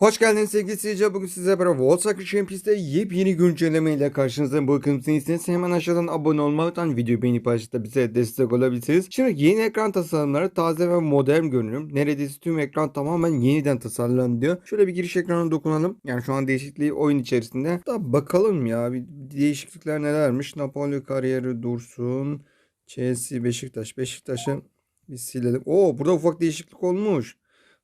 Hoş geldiniz sevgili seyirciler. Bugün size beraber World Soccer Champions'te yepyeni güncelleme ile karşınızdayım. Bakın değilseniz hemen aşağıdan abone unutmayın. Videoyu beğenip paylaşıp bize destek olabilirsiniz. Şimdi yeni ekran tasarımları taze ve modern görünüm. Neredeyse tüm ekran tamamen yeniden tasarlandı diyor. Şöyle bir giriş ekranına dokunalım. Yani şu an değişikliği oyun içerisinde. Da bakalım ya bir değişiklikler nelermiş. Napoli kariyeri dursun. Chelsea Beşiktaş. Beşiktaş'ı bir silelim. Oo burada ufak değişiklik olmuş.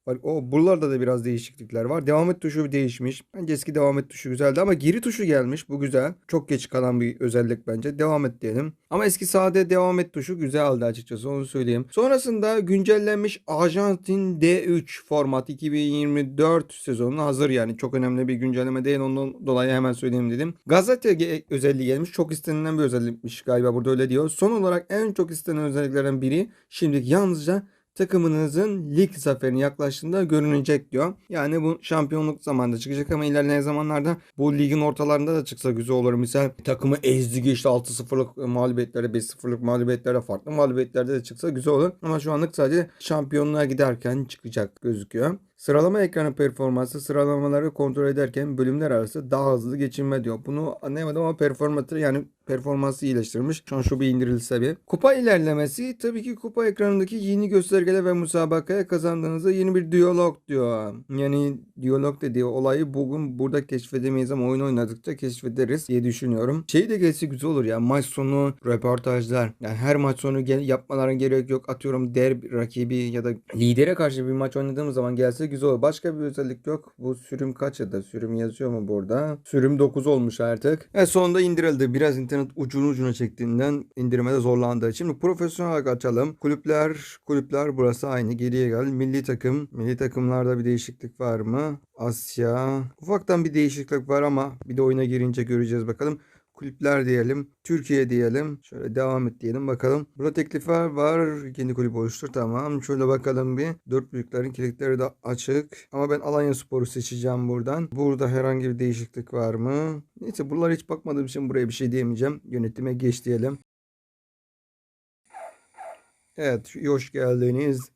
Bak o buralarda da biraz değişiklikler var. Devam et tuşu değişmiş. Bence eski devam et tuşu güzeldi ama geri tuşu gelmiş. Bu güzel. Çok geç kalan bir özellik bence. Devam et diyelim. Ama eski sade devam et tuşu güzeldi açıkçası onu söyleyeyim. Sonrasında güncellenmiş Arjantin D3 format 2024 sezonuna hazır yani. Çok önemli bir güncelleme değil. Ondan dolayı hemen söyleyeyim dedim. Gazete özelliği gelmiş. Çok istenilen bir özellikmiş galiba burada öyle diyor. Son olarak en çok istenen özelliklerden biri şimdilik yalnızca takımınızın lig zaferine yaklaştığında görünecek diyor. Yani bu şampiyonluk zamanında çıkacak ama ilerleyen zamanlarda bu ligin ortalarında da çıksa güzel olur. Misal takımı ezdi geçti 6-0'lık mağlubiyetlerde 5-0'lık mağlubiyetlerde farklı mağlubiyetlerde de çıksa güzel olur. Ama şu anlık sadece şampiyonluğa giderken çıkacak gözüküyor. Sıralama ekranı performansı sıralamaları kontrol ederken bölümler arası daha hızlı geçinme diyor. Bunu anlayamadım ama performatı yani performansı iyileştirmiş. Şu an şu bir indirilse bir. Kupa ilerlemesi tabii ki kupa ekranındaki yeni göstergeler ve musabakaya kazandığınızda yeni bir diyalog diyor. Yani diyalog dediği olayı bugün burada keşfedemeyiz ama oyun oynadıkça keşfederiz diye düşünüyorum. Şey de gelse güzel olur ya maç sonu röportajlar. Yani her maç sonu yapmalarına gerek yok. Atıyorum derbi rakibi ya da lidere karşı bir maç oynadığımız zaman gelse güzel olur. Başka bir özellik yok. Bu sürüm kaç ya da sürüm yazıyor mu burada? Sürüm 9 olmuş artık. Ve sonunda indirildi. Biraz internet ucunu ucuna çektiğinden indirmede zorlandı. Şimdi profesyonel olarak açalım. Kulüpler, kulüpler burası aynı. Geriye gel. Milli takım. Milli takımlarda bir değişiklik var mı? Asya. Ufaktan bir değişiklik var ama bir de oyuna girince göreceğiz bakalım. Kulüpler diyelim. Türkiye diyelim. Şöyle devam et diyelim bakalım. Burada teklifler var. Kendi kulüp oluştur. Tamam. Şöyle bakalım bir. Dört büyüklerin kilitleri de açık. Ama ben Alanya Spor'u seçeceğim buradan. Burada herhangi bir değişiklik var mı? Neyse bunlara hiç bakmadığım için buraya bir şey diyemeyeceğim. Yönetime geç diyelim. Evet, hoş geldiniz.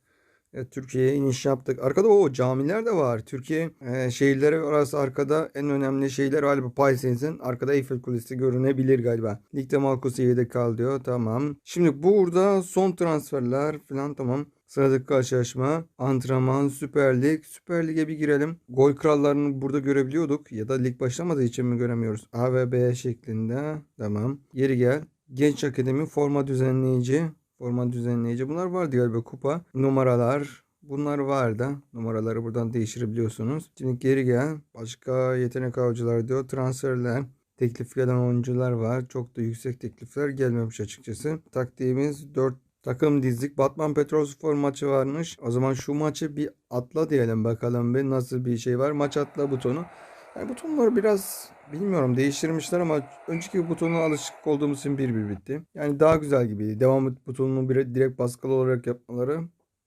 Evet, Türkiye'ye iniş yaptık. Arkada o camiler de var. Türkiye e, şehirleri arası arkada en önemli şeyler galiba Paysens'in arkada Eiffel Kulesi görünebilir galiba. Ligde Malko seviyede kal diyor. Tamam. Şimdi burada son transferler falan tamam. Sıradaki karşılaşma, antrenman, Süper Lig. Süper Lig'e bir girelim. Gol krallarını burada görebiliyorduk. Ya da lig başlamadığı için mi göremiyoruz? A ve B şeklinde. Tamam. Geri gel. Genç Akademi forma düzenleyici. Forma düzenleyici. Bunlar vardı galiba kupa. Numaralar. Bunlar vardı. Numaraları buradan değiştirebiliyorsunuz. Şimdi geri gel. Başka yetenek avcılar diyor. Transferler. Teklif gelen oyuncular var. Çok da yüksek teklifler gelmemiş açıkçası. Taktiğimiz 4 takım dizdik. Batman Petrolspor maçı varmış. O zaman şu maçı bir atla diyelim bakalım bir nasıl bir şey var. Maç atla butonu. Yani butonları biraz bilmiyorum değiştirmişler ama önceki butona alışık olduğumuz için bir bir bitti. Yani daha güzel gibiydi. Devam et butonunu direkt baskılı olarak yapmaları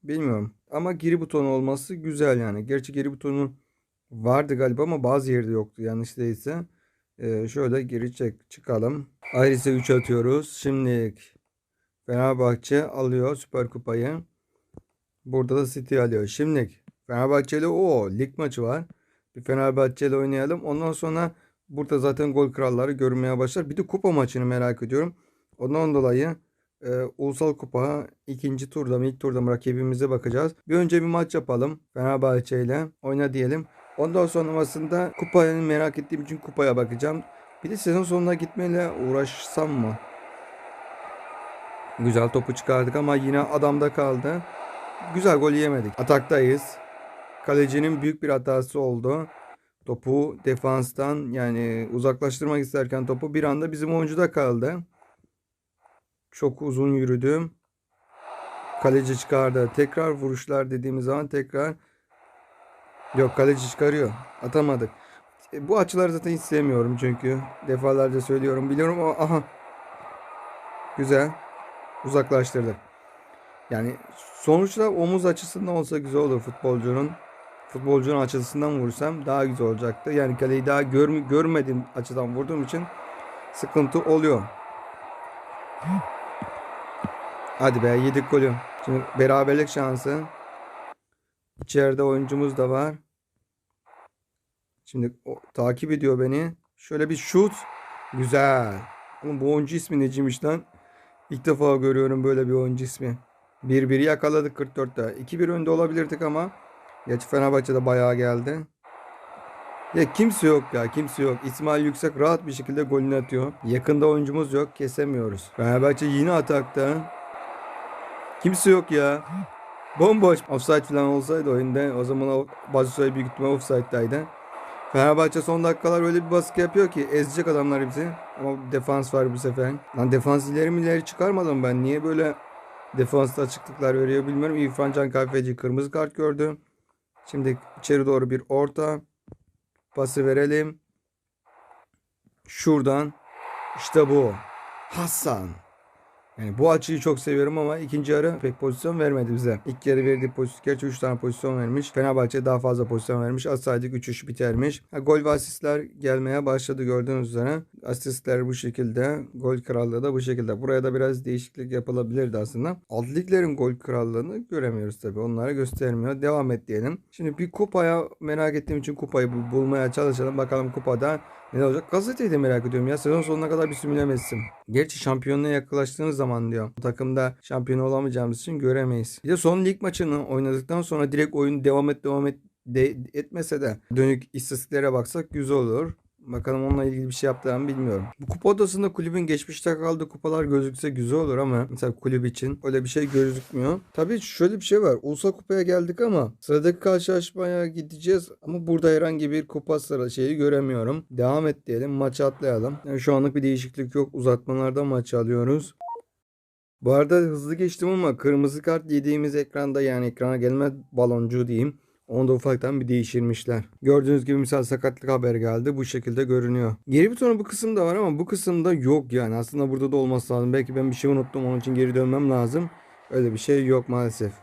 bilmiyorum. Ama geri butonu olması güzel yani. Gerçi geri butonu vardı galiba ama bazı yerde yoktu yanlış değilse. Ee, şöyle geri çek çıkalım. Ayrıca 3 atıyoruz. Şimdi Fenerbahçe alıyor Süper Kupayı. Burada da City alıyor. Şimdi Fenerbahçeli o lig maçı var. Bir Fenerbahçe ile oynayalım. Ondan sonra burada zaten gol kralları görünmeye başlar. Bir de kupa maçını merak ediyorum. Ondan dolayı e, Ulusal Kupa ikinci turda mı ilk turda mı rakibimize bakacağız. Bir önce bir maç yapalım Fenerbahçe ile oyna diyelim. Ondan sonrasında kupayı merak ettiğim için kupaya bakacağım. Bir de sezon sonuna gitmeyle uğraşsam mı? Güzel topu çıkardık ama yine adamda kaldı. Güzel gol yemedik. Ataktayız. Kalecinin büyük bir hatası oldu. Topu defanstan yani uzaklaştırmak isterken topu bir anda bizim oyuncuda kaldı. Çok uzun yürüdüm. Kaleci çıkardı. Tekrar vuruşlar dediğimiz zaman tekrar yok kaleci çıkarıyor. Atamadık. E, bu açıları zaten hiç sevmiyorum çünkü defalarca söylüyorum. Biliyorum ama aha. Güzel. Uzaklaştırdık. Yani sonuçta omuz açısından olsa güzel olur futbolcunun futbolcunun açısından vursam daha güzel olacaktı. Yani kaleyi daha gör, görmediğim açıdan vurduğum için sıkıntı oluyor. Hadi be yedik golü. Şimdi beraberlik şansı. İçeride oyuncumuz da var. Şimdi o, takip ediyor beni. Şöyle bir şut. Güzel. Oğlum bu oyuncu ismi neciymiş lan? İlk defa görüyorum böyle bir oyuncu ismi. 1-1 yakaladık 44'te. 2-1 önde olabilirdik ama. Gerçi Fenerbahçe'de bayağı geldi. Ya kimse yok ya kimse yok. İsmail Yüksek rahat bir şekilde golünü atıyor. Yakında oyuncumuz yok kesemiyoruz. Fenerbahçe yine atakta. Kimse yok ya. Bomboş. Offside falan olsaydı oyunda o zaman o Bazusoy büyük ihtimal offside'daydı. Fenerbahçe son dakikalar öyle bir baskı yapıyor ki ezecek adamlar bizi. Ama defans var bu sefer. Lan defans ileri mi ileri çıkarmadım ben. Niye böyle defansta açıklıklar veriyor bilmiyorum. İrfan Can Kahveci kırmızı kart gördü. Şimdi içeri doğru bir orta. Pası verelim. Şuradan. İşte bu. Hasan. Yani bu açıyı çok seviyorum ama ikinci yarı pek pozisyon vermedi bize. İlk yarı verdiği pozisyon, gerçi 3 tane pozisyon vermiş. Fenerbahçe daha fazla pozisyon vermiş. Atsaydık 3-3 bitermiş. Ha, gol ve asistler gelmeye başladı gördüğünüz üzere. Asistler bu şekilde. Gol krallığı da bu şekilde. Buraya da biraz değişiklik yapılabilirdi aslında. Alt gol krallığını göremiyoruz tabii. Onlara göstermiyor. Devam et diyelim. Şimdi bir kupaya merak ettiğim için kupayı bul- bulmaya çalışalım. Bakalım kupada ne olacak? Gazeteyi de merak ediyorum ya. Sezon sonuna kadar bir sümülemezsin. Gerçi şampiyonluğa yaklaştığınız zaman diyor. Takımda şampiyon olamayacağımız için göremeyiz. Bir de son lig maçını oynadıktan sonra direkt oyun devam et devam et de, etmese de dönük istatistiklere baksak güzel olur. Bakalım onunla ilgili bir şey yaptılar mı bilmiyorum. Bu kupa odasında kulübün geçmişte kaldığı kupalar gözükse güzel olur ama mesela kulüp için öyle bir şey gözükmüyor. Tabii şöyle bir şey var. Ulusal kupaya geldik ama sıradaki karşılaşmaya gideceğiz ama burada herhangi bir kupa sıra şeyi göremiyorum. Devam et diyelim. Maçı atlayalım. Yani şu anlık bir değişiklik yok. Uzatmalarda maçı alıyoruz. Bu arada hızlı geçtim ama kırmızı kart yediğimiz ekranda yani ekrana gelmez baloncu diyeyim. Onu da ufaktan bir değiştirmişler. Gördüğünüz gibi misal sakatlık haber geldi. Bu şekilde görünüyor. Geri butonu bu kısımda var ama bu kısımda yok yani. Aslında burada da olması lazım. Belki ben bir şey unuttum. Onun için geri dönmem lazım. Öyle bir şey yok maalesef.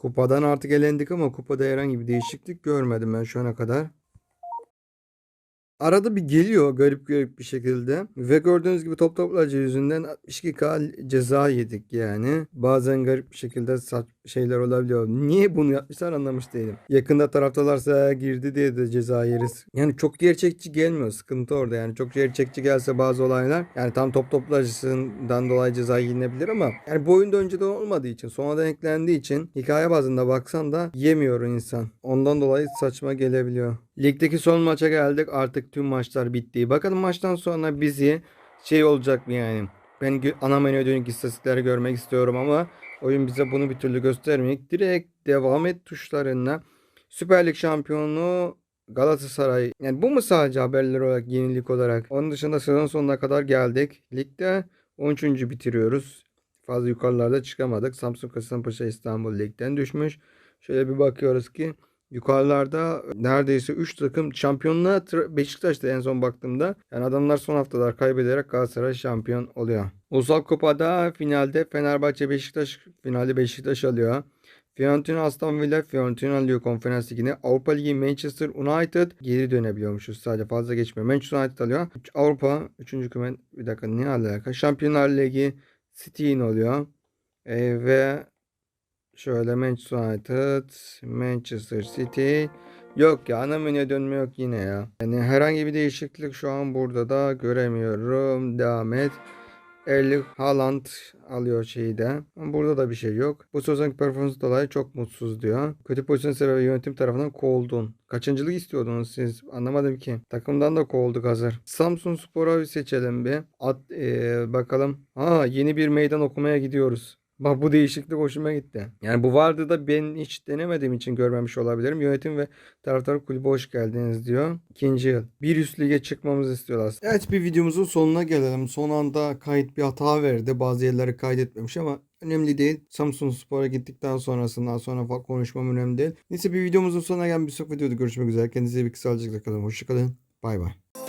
Kupadan artık elendik ama kupada herhangi bir değişiklik görmedim ben şu ana kadar. Arada bir geliyor garip garip bir şekilde. Ve gördüğünüz gibi top toplacı yüzünden 62k ceza yedik yani. Bazen garip bir şekilde saç şeyler olabiliyor. Niye bunu yapmışlar anlamış değilim. Yakında taraftarlar sahaya girdi diye de ceza yeriz. Yani çok gerçekçi gelmiyor. Sıkıntı orada yani. Çok gerçekçi gelse bazı olaylar. Yani tam top toplacısından dolayı ceza yenilebilir ama yani bu oyunda önceden olmadığı için sonradan eklendiği için hikaye bazında baksan da yemiyor insan. Ondan dolayı saçma gelebiliyor. Ligdeki son maça geldik. Artık tüm maçlar bitti. Bakalım maçtan sonra bizi şey olacak mı yani? Ben ana menüye dönük istatistikleri görmek istiyorum ama oyun bize bunu bir türlü göstermiyor. Direkt devam et tuşlarına Süper Lig şampiyonu Galatasaray. Yani bu mu sadece haberler olarak, yenilik olarak? Onun dışında sezon sonuna kadar geldik. Ligde 13. bitiriyoruz. Fazla yukarılarda çıkamadık. Samsun Kasımpaşa İstanbul Lig'den düşmüş. Şöyle bir bakıyoruz ki Yukarılarda neredeyse 3 takım şampiyonluğa Beşiktaş'ta en son baktığımda. Yani adamlar son haftalar kaybederek Galatasaray şampiyon oluyor. Ulusal Kupa'da finalde Fenerbahçe Beşiktaş finali Beşiktaş alıyor. Fiorentina Aston Villa Fiorentina alıyor konferans ligine. Avrupa Ligi Manchester United geri dönebiliyormuşuz sadece fazla geçmiyor. Manchester United alıyor. Avrupa 3. kümen bir dakika ne alaka? Şampiyonlar Ligi City'in oluyor. Ee, ve Şöyle Manchester United, Manchester City. Yok ya ana menüye dönme yok yine ya. Yani herhangi bir değişiklik şu an burada da göremiyorum. Devam et. Erling Haaland alıyor şeyi de. Burada da bir şey yok. Bu sezonki performans dolayı çok mutsuz diyor. Kötü pozisyon sebebi yönetim tarafından kovuldun. Kaçıncılık istiyordunuz siz? Anlamadım ki. Takımdan da kovulduk hazır. Samsun Spor'a bir seçelim bir. At, eee, bakalım. Ha yeni bir meydan okumaya gidiyoruz. Bak bu değişiklik hoşuma gitti. Yani bu vardı da ben hiç denemediğim için görmemiş olabilirim. Yönetim ve taraftar kulübü hoş geldiniz diyor. İkinci yıl. Bir üst lige çıkmamızı istiyorlar. Evet bir videomuzun sonuna gelelim. Son anda kayıt bir hata verdi. Bazı yerleri kaydetmemiş ama önemli değil. Samsun Spor'a gittikten sonrasından sonra fa- konuşmam önemli değil. Neyse bir videomuzun sonuna gelen bir sonraki videoda görüşmek üzere. Kendinize bir sağlıcakla kalın. Hoşçakalın. Bay bay.